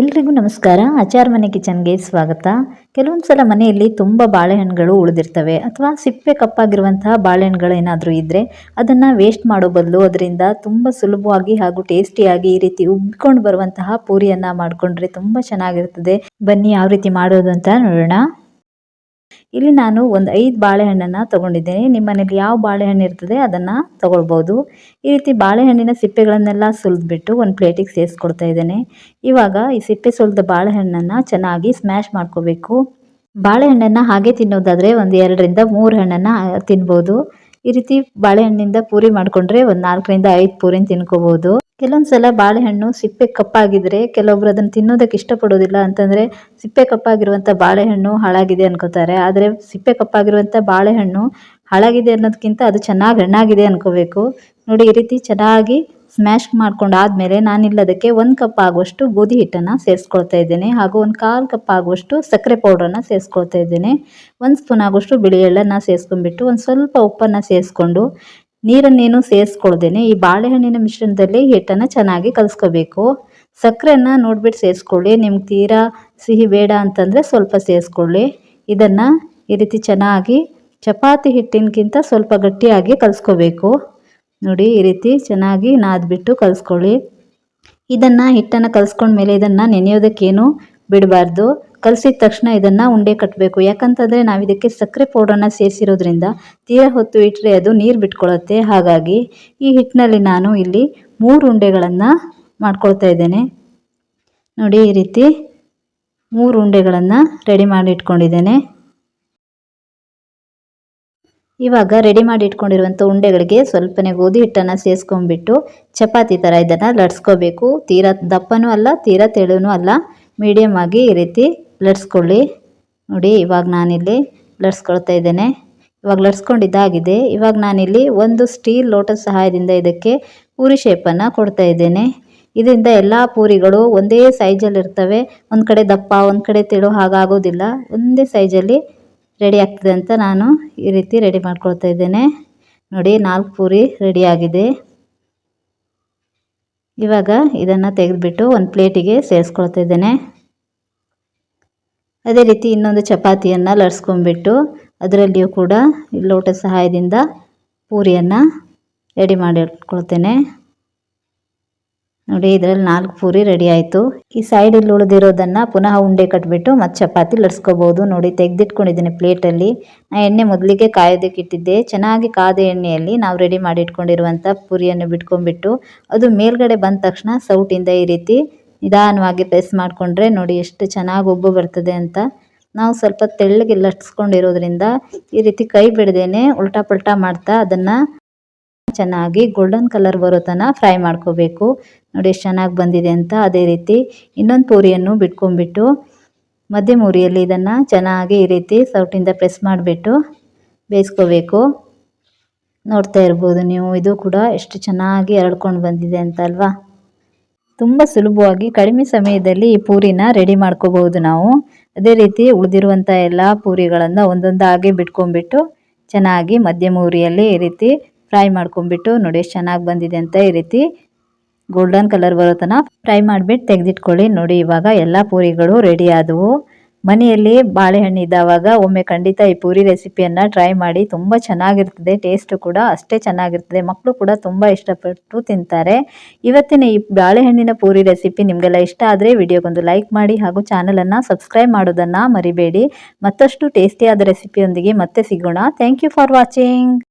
ಎಲ್ರಿಗೂ ನಮಸ್ಕಾರ. ಆಚಾರ ಮನೆ ಕಿಚನ್ಗೆ ಸ್ವಾಗತ. ಕೆಲವೊಂದು ಸಲ ಮನೆಯಲ್ಲಿ ತುಂಬ ಬಾಳೆಹಣ್ಣುಗಳು ಉಳಿದಿರ್ತವೆ ಅಥವಾ ಸಿಪ್ಪೆ ಕಪ್ಪಾಗಿರುವಂತಹ ಬಾಳೆಹಣ್ಣುಗಳು ಏನಾದರೂ ಇದ್ದರೆ ಅದನ್ನು ವೇಸ್ಟ್ ಮಾಡೋ ಬದಲು ಅದರಿಂದ ತುಂಬ ಸುಲಭವಾಗಿ ಹಾಗೂ ಟೇಸ್ಟಿಯಾಗಿ ಈ ರೀತಿ ಉಬ್ಬಿಕೊಂಡು ಬರುವಂತಹ ಪೂರಿಯನ್ನು ಮಾಡಿಕೊಂಡ್ರೆ ತುಂಬ ಚೆನ್ನಾಗಿರ್ತದೆ. ಬನ್ನಿ ಯಾವ ರೀತಿ ಮಾಡೋದು ಅಂತ ನೋಡೋಣ. ಇಲ್ಲಿ ನಾನು ಒಂದು ಐದು ಬಾಳೆಹಣ್ಣನ್ನು ತಗೊಂಡಿದ್ದೇನೆ. ನಿಮ್ಮ ಮನೇಲಿ ಯಾವ ಬಾಳೆಹಣ್ಣು ಇರ್ತದೆ ಅದನ್ನು ತಗೊಳ್ಬೋದು. ಈ ರೀತಿ ಬಾಳೆಹಣ್ಣಿನ ಸಿಪ್ಪೆಗಳನ್ನೆಲ್ಲ ಸುಲಿದ್ಬಿಟ್ಟು ಒಂದು ಪ್ಲೇಟಿಗೆ ಸೇರಿಸ್ಕೊಡ್ತಾ ಇದ್ದೇನೆ. ಇವಾಗ ಈ ಸಿಪ್ಪೆ ಸುಲಿದ ಬಾಳೆಹಣ್ಣನ್ನು ಚೆನ್ನಾಗಿ ಸ್ಮ್ಯಾಶ್ ಮಾಡ್ಕೋಬೇಕು. ಬಾಳೆಹಣ್ಣನ್ನು ಹಾಗೆ ತಿನ್ನೋದಾದರೆ ಒಂದು ಎರಡರಿಂದ ಮೂರು ಹಣ್ಣನ್ನು ತಿನ್ಬೋದು. ಈ ರೀತಿ ಬಾಳೆಹಣ್ಣಿಂದ ಪೂರಿ ಮಾಡ್ಕೊಂಡ್ರೆ ಒಂದ್ ನಾಲ್ಕರಿಂದ ಐದು ಪೂರಿನ ತಿನ್ಕೋಬಹುದು ಕೆಲವೊಂದ್ಸಲ ಬಾಳೆಹಣ್ಣು ಸಿಪ್ಪೆ ಕಪ್ಪಾಗಿದ್ರೆ ಕೆಲವೊಬ್ರು ಅದನ್ನ ತಿನ್ನೋದಕ್ಕೆ ಇಷ್ಟಪಡೋದಿಲ್ಲ ಅಂತಂದ್ರೆ ಸಿಪ್ಪೆ ಕಪ್ಪಾಗಿರುವಂಥ ಬಾಳೆಹಣ್ಣು ಹಾಳಾಗಿದೆ ಅನ್ಕೋತಾರೆ. ಆದ್ರೆ ಸಿಪ್ಪೆ ಕಪ್ಪಾಗಿರುವಂಥ ಬಾಳೆಹಣ್ಣು ಹಾಳಾಗಿದೆ ಅನ್ನೋದಕ್ಕಿಂತ ಅದು ಚೆನ್ನಾಗಿ ಹಣ್ಣಾಗಿದೆ ಅನ್ಕೋಬೇಕು. ನೋಡಿ ಈ ರೀತಿ ಚೆನ್ನಾಗಿ ಸ್ಮ್ಯಾಶ್ ಮಾಡ್ಕೊಂಡು ಆದಮೇಲೆ ನಾನಿಲ್ಲ ಅದಕ್ಕೆ ಒಂದು ಕಪ್ ಆಗುವಷ್ಟು ಗೋಧಿ ಹಿಟ್ಟನ್ನು ಸೇರಿಸ್ಕೊಳ್ತಾ ಇದ್ದೇನೆ. ಹಾಗೂ ಒಂದು ಕಾಲು ಕಪ್ ಆಗುವಷ್ಟು ಸಕ್ಕರೆ ಪೌಡ್ರನ್ನು ಸೇರಿಸ್ಕೊಳ್ತಾ ಇದ್ದೇನೆ. ಒಂದು ಸ್ಪೂನ್ ಆಗುವಷ್ಟು ಬಿಳಿ ಎಳ್ಳನ್ನು ಸೇರಿಸ್ಕೊಂಡ್ಬಿಟ್ಟು ಒಂದು ಸ್ವಲ್ಪ ಉಪ್ಪನ್ನು ಸೇರಿಸ್ಕೊಂಡು ನೀರನ್ನೇನು ಸೇರಿಸ್ಕೊಳ್ದೇನೆ. ಈ ಬಾಳೆಹಣ್ಣಿನ ಮಿಶ್ರಣದಲ್ಲಿ ಹಿಟ್ಟನ್ನು ಚೆನ್ನಾಗಿ ಕಲಿಸ್ಕೋಬೇಕು. ಸಕ್ಕರೆಯನ್ನು ನೋಡ್ಬಿಟ್ಟು ಸೇರಿಸ್ಕೊಳ್ಳಿ. ನಿಮ್ಗೆ ತೀರಾ ಸಿಹಿ ಬೇಡ ಅಂತಂದರೆ ಸ್ವಲ್ಪ ಸೇರಿಸ್ಕೊಳ್ಳಿ. ಇದನ್ನು ಈ ರೀತಿ ಚೆನ್ನಾಗಿ ಚಪಾತಿ ಹಿಟ್ಟಿನಕ್ಕಿಂತ ಸ್ವಲ್ಪ ಗಟ್ಟಿಯಾಗಿ ಕಲಿಸ್ಕೋಬೇಕು. ನೋಡಿ, ಈ ರೀತಿ ಚೆನ್ನಾಗಿ ನಾದ್ಬಿಟ್ಟು ಕಲಿಸ್ಕೊಳ್ಳಿ. ಇದನ್ನು ಹಿಟ್ಟನ್ನು ಕಲಿಸ್ಕೊಂಡ್ಮೇಲೆ ಇದನ್ನು ನೆನೆಯೋದಕ್ಕೇನು ಬಿಡಬಾರ್ದು. ಕಲಸಿದ ತಕ್ಷಣ ಇದನ್ನು ಉಂಡೆ ಕಟ್ಟಬೇಕು ಯಾಕಂತಂದರೆ ನಾವು ಇದಕ್ಕೆ ಸಕ್ಕರೆ ಪೌಡರನ್ನ ಸೇರಿಸಿರೋದ್ರಿಂದ ತೀರ ಹೊತ್ತು ಇಟ್ಟರೆ ಅದು ನೀರು ಬಿಟ್ಕೊಳ್ಳುತ್ತೆ ಹಾಗಾಗಿ ಈ ಹಿಟ್ಟಿನಲ್ಲಿ ನಾನು ಇಲ್ಲಿ ಮೂರು ಉಂಡೆಗಳನ್ನು ಮಾಡ್ಕೊಳ್ತಾ ಇದ್ದೇನೆ. ನೋಡಿ, ಈ ರೀತಿ ಮೂರು ಉಂಡೆಗಳನ್ನು ರೆಡಿ ಮಾಡಿ ಇಟ್ಕೊಂಡಿದ್ದೇನೆ. ಇವಾಗ ರೆಡಿ ಮಾಡಿ ಇಟ್ಕೊಂಡಿರುವಂಥ ಉಂಡೆಗಳಿಗೆ ಸ್ವಲ್ಪನೇ ಗೋಧಿ ಹಿಟ್ಟನ್ನು ಸೇರಿಸ್ಕೊಂಡ್ಬಿಟ್ಟು ಚಪಾತಿ ಥರ ಇದನ್ನು ಲಟ್ಸ್ಕೋಬೇಕು. ತೀರಾ ದಪ್ಪನೂ ಅಲ್ಲ, ತೀರಾ ತೆಳುನೂ ಅಲ್ಲ. ಮೀಡಿಯಮ್ ಆಗಿ ಈ ರೀತಿ ಲಟ್ಸ್ಕೊಳ್ಳಿ. ನೋಡಿ, ಇವಾಗ ನಾನಿಲ್ಲಿ ಲಟ್ಸ್ಕೊಳ್ತಾ ಇದ್ದೇನೆ. ಇವಾಗ ಲಟ್ಸ್ಕೊಂಡಿದ್ದಾಗಿದೆ ಇವಾಗ ನಾನಿಲ್ಲಿ ಒಂದು ಸ್ಟೀಲ್ ಲೋಟದ ಸಹಾಯದಿಂದ ಇದಕ್ಕೆ ಪೂರಿ ಶೇಪನ್ನು ಕೊಡ್ತಾ ಇದ್ದೇನೆ. ಇದರಿಂದ ಎಲ್ಲ ಪೂರಿಗಳು ಒಂದೇ ಸೈಜಲ್ಲಿ ಇರ್ತವೆ. ಒಂದು ಕಡೆ ದಪ್ಪ, ಒಂದು ಕಡೆ ತೆಳು ಹಾಗಾಗೋದಿಲ್ಲ. ಒಂದೇ ಸೈಜಲ್ಲಿ ರೆಡಿ ಆಗ್ತದೆ ಅಂತ ನಾನು ಈ ರೀತಿ ರೆಡಿ ಮಾಡ್ಕೊಳ್ತಾ ಇದ್ದೇನೆ. ನೋಡಿ, ನಾಲ್ಕು ಪೂರಿ ರೆಡಿ ಆಗಿದೆ. ಇವಾಗ ಇದನ್ನು ತೆಗೆದುಬಿಟ್ಟು ಒಂದು ಪ್ಲೇಟಿಗೆ ಸೇರಿಸ್ಕೊಳ್ತಾ ಇದ್ದೇನೆ. ಅದೇ ರೀತಿ ಇನ್ನೊಂದು ಚಪಾತಿಯನ್ನು ಲಟ್ಸ್ಕೊಂಡ್ಬಿಟ್ಟು ಅದರಲ್ಲಿಯೂ ಕೂಡ ಲೋಟ ಸಹಾಯದಿಂದ ಪೂರಿಯನ್ನು ರೆಡಿ ಮಾಡಿ ಇಟ್ಕೊಳ್ತೇನೆ ನೋಡಿ, ಇದರಲ್ಲಿ ನಾಲ್ಕು ಪೂರಿ ರೆಡಿ ಆಯಿತು. ಈ ಸೈಡಲ್ಲಿ ಉಳಿದಿರೋದನ್ನು ಪುನಃ ಉಂಡೆ ಕಟ್ಬಿಟ್ಟು ಮತ್ತು ಚಪಾತಿ ಲಟ್ಸ್ಕೋಬೋದು ನೋಡಿ, ತೆಗೆದಿಟ್ಕೊಂಡಿದ್ದೀನಿ ಪ್ಲೇಟಲ್ಲಿ ನಾ ಎಣ್ಣೆ ಮೊದಲಿಗೆ ಕಾಯೋದಕ್ಕೆ ಇಟ್ಟಿದ್ದೆ. ಚೆನ್ನಾಗಿ ಕಾದ ಎಣ್ಣೆಯಲ್ಲಿ ನಾವು ರೆಡಿ ಮಾಡಿ ಇಟ್ಕೊಂಡಿರುವಂಥ ಪೂರಿಯನ್ನು ಬಿಟ್ಕೊಂಡ್ಬಿಟ್ಟು, ಅದು ಮೇಲ್ಗಡೆ ಬಂದ ತಕ್ಷಣ ಸೌಟಿಂದ ಈ ರೀತಿ ನಿಧಾನವಾಗಿ ಪ್ರೆಸ್ ಮಾಡಿಕೊಂಡ್ರೆ ನೋಡಿ, ಎಷ್ಟು ಚೆನ್ನಾಗಿ ಉಬ್ಬು ಬರ್ತದೆ ಅಂತ. ನಾವು ಸ್ವಲ್ಪ ತೆಳ್ಳಗೆ ಲಟ್ಸ್ಕೊಂಡಿರೋದ್ರಿಂದ ಈ ರೀತಿ ಕೈ ಬಿಡದೇನೆ ಉಲ್ಟಾ ಪಲ್ಟಾ ಮಾಡ್ತಾ ಅದನ್ನು ಚೆನ್ನಾಗಿ ಗೋಲ್ಡನ್ ಕಲರ್ ಬರೋ ತನಕ ಫ್ರೈ ಮಾಡ್ಕೋಬೇಕು. ನೋಡಿ ಎಷ್ಟು ಚೆನ್ನಾಗಿ ಬಂದಿದೆ ಅಂತ ಅದೇ ರೀತಿ ಇನ್ನೊಂದು ಪೂರಿಯನ್ನು ಬಿಟ್ಕೊಂಡ್ಬಿಟ್ಟು ಮಧ್ಯ ಮೂರಿಯಲ್ಲಿ ಇದನ್ನು ಚೆನ್ನಾಗಿ ಈ ರೀತಿ ಸೌಟಿಂದ ಪ್ರೆಸ್ ಮಾಡಿಬಿಟ್ಟು ಬೇಯಿಸ್ಕೋಬೇಕು. ನೋಡ್ತಾ ಇರ್ಬೋದು ನೀವು, ಇದು ಕೂಡ ಎಷ್ಟು ಚೆನ್ನಾಗಿ ಹರಡ್ಕೊಂಡು ಬಂದಿದೆ ಅಂತಲ್ವಾ ತುಂಬ ಸುಲಭವಾಗಿ ಕಡಿಮೆ ಸಮಯದಲ್ಲಿ ಈ ಪೂರಿನ ರೆಡಿ ಮಾಡ್ಕೋಬಹುದು ನಾವು. ಅದೇ ರೀತಿ ಉಳಿದಿರುವಂಥ ಎಲ್ಲ ಪೂರಿಗಳನ್ನು ಒಂದೊಂದಾಗಿ ಬಿಟ್ಕೊಂಡ್ಬಿಟ್ಟು ಚೆನ್ನಾಗಿ ಮಧ್ಯಮ ಉರಿಯಲ್ಲಿ ಈ ರೀತಿ ಫ್ರೈ ಮಾಡ್ಕೊಂಡ್ಬಿಟ್ಟು ನೋಡಿ ಎಷ್ಟು ಚೆನ್ನಾಗಿ ಬಂದಿದೆ ಅಂತ ಈ ರೀತಿ ಗೋಲ್ಡನ್ ಕಲರ್ ಬರೋ ಫ್ರೈ ಮಾಡಿಬಿಟ್ಟು ತೆಗೆದಿಟ್ಕೊಳ್ಳಿ. ನೋಡಿ, ಇವಾಗ ಎಲ್ಲ ಪೂರಿಗಳು ರೆಡಿ ಆದವು. ಮನೆಯಲ್ಲಿ ಬಾಳೆಹಣ್ಣು ಇದ್ದಾವಾಗ ಒಮ್ಮೆ ಖಂಡಿತ ಈ ಪೂರಿ ರೆಸಿಪಿಯನ್ನು ಟ್ರೈ ಮಾಡಿ. ತುಂಬ ಚೆನ್ನಾಗಿರ್ತದೆ ಟೇಸ್ಟ್ ಕೂಡ ಅಷ್ಟೇ ಚೆನ್ನಾಗಿರ್ತದೆ. ಮಕ್ಕಳು ಕೂಡ ತುಂಬ ಇಷ್ಟಪಟ್ಟು ತಿಂತಾರೆ. ಇವತ್ತಿನ ಈ ಬಾಳೆಹಣ್ಣಿನ ಪೂರಿ ರೆಸಿಪಿ ನಿಮಗೆಲ್ಲ ಇಷ್ಟ ಆದರೆ ವಿಡಿಯೋಗೊಂದು ಲೈಕ್ ಮಾಡಿ ಹಾಗೂ ಚಾನಲನ್ನು ಸಬ್ಸ್ಕ್ರೈಬ್ ಮಾಡೋದನ್ನು ಮರಿಬೇಡಿ. ಮತ್ತಷ್ಟು ಟೇಸ್ಟಿಯಾದ ರೆಸಿಪಿಯೊಂದಿಗೆ ಮತ್ತೆ ಸಿಗೋಣ. Thank you for watching